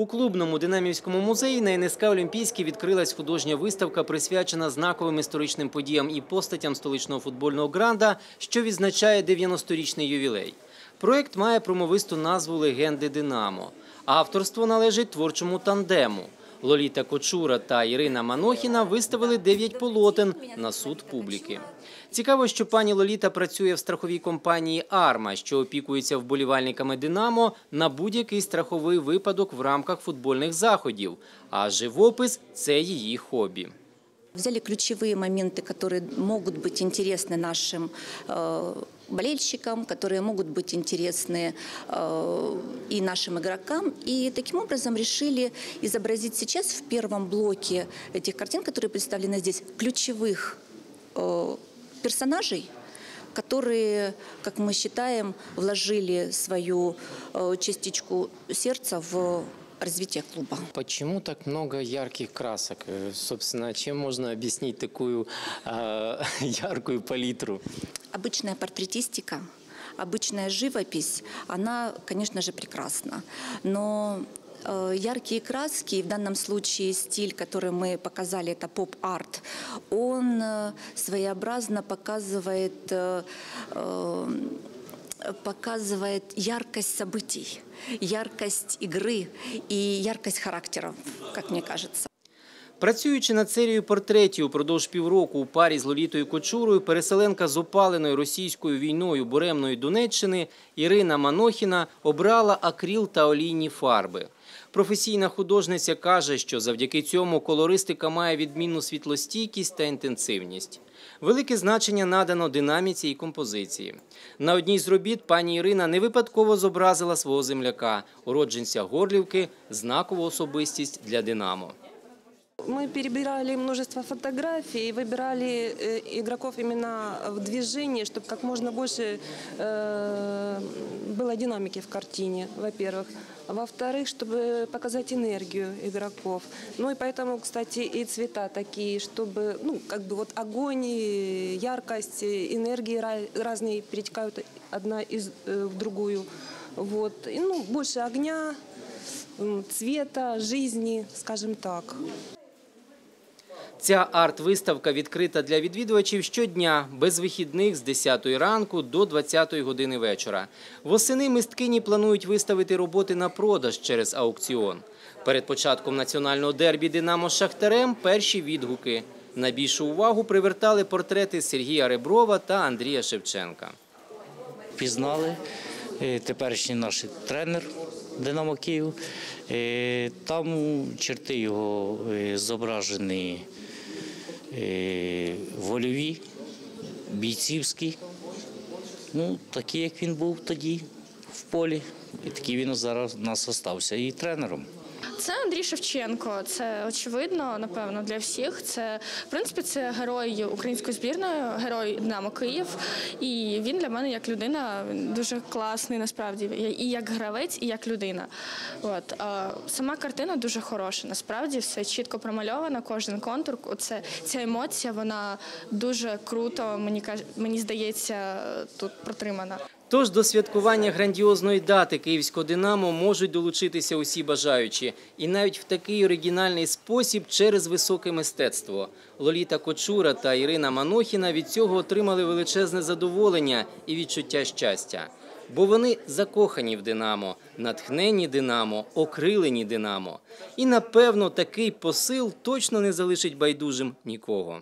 У клубному динамівському музеї на НСК Олімпійській відкрилась художня виставка, присвячена знаковим історичним подіям і постатям столичного футбольного гранда, що відзначає 90-річний ювілей. Проект має промовисту назву Легенди Динамо. Авторство належить творчому тандему. Лоліта Кочура та Ірина Манохіна виставили 9 полотен на суд публіки. Цікаво, що пані Лоліта працює в страховій компанії Арма, що опікується вболівальниками Динамо на будь-який страховий випадок в рамках футбольних заходів. А живопис це її хобі. Взяли ключевые моменты, которые могут быть интересны нашим э, болельщикам, которые могут быть интересны э, и нашим игрокам. И таким образом решили изобразить сейчас в первом блоке этих картин, которые представлены здесь, ключевых э, персонажей, которые, как мы считаем, вложили свою э, частичку сердца в развитие клуба. Почему так много ярких красок? Собственно, чем можно объяснить такую э, яркую палитру? Обычная портретистика, обычная живопись, она, конечно же, прекрасна. Но э, яркие краски, в данном случае стиль, который мы показали, это поп-арт, он э, своеобразно показывает, э, показывает яркость событий, яркость игры и яркость характера, как мне кажется. Працюючи над серією портретів упродовж півроку у парі з Лолітою Кочурою, переселенка з опаленою російською війною буремної Донеччини Ірина Манохіна обрала акріл та олійні фарби. Професійна художниця каже, що завдяки цьому колористика має відмінну світлостійкість та інтенсивність. Велике значення надано динаміці і композиції. На одній з робіт пані Ірина не випадково зобразила свого земляка, уродженця Горлівки, знакову особистість для Динамо. Мы перебирали множество фотографий и выбирали э, игроков именно в движении, чтобы как можно больше э, было динамики в картине, во-первых. Во-вторых, чтобы показать энергию игроков. Ну и поэтому, кстати, и цвета такие, чтобы, ну, как бы вот огонь, яркость, энергии ра- разные перетекают одна из э, в другую. Вот. И, ну, больше огня, цвета, жизни, скажем так. Ця арт-виставка відкрита для відвідувачів щодня, без вихідних з 10 ранку до 20 години вечора. Восени мисткині планують виставити роботи на продаж через аукціон. Перед початком національного дербі «Динамо» з Шахтарем перші відгуки. Найбільшу увагу привертали портрети Сергія Реброва та Андрія Шевченка. пізнали. Е, Теперішній наш тренер Динамо Київ. Е, Там черти його е, зображені вольові, бійцівські. Ну, такі, як він був тоді в полі. І такий він зараз у нас залишився і тренером. Це Андрій Шевченко. Це очевидно, напевно, для всіх. Це в принципі це герой української збірної, герой Динамо Київ. І він для мене як людина дуже класний, насправді і як гравець, і як людина. От сама картина дуже хороша. Насправді все чітко промальовано, кожен контур. Оце ця емоція, вона дуже круто. Мені мені здається, тут протримана. Тож до святкування грандіозної дати київського «Динамо» можуть долучитися усі бажаючі. І навіть в такий оригінальний спосіб через високе мистецтво. Лоліта Кочура та Ірина Манохіна від цього отримали величезне задоволення і відчуття щастя. Бо вони закохані в Динамо, натхнені Динамо, окрилені Динамо. І напевно такий посил точно не залишить байдужим нікого.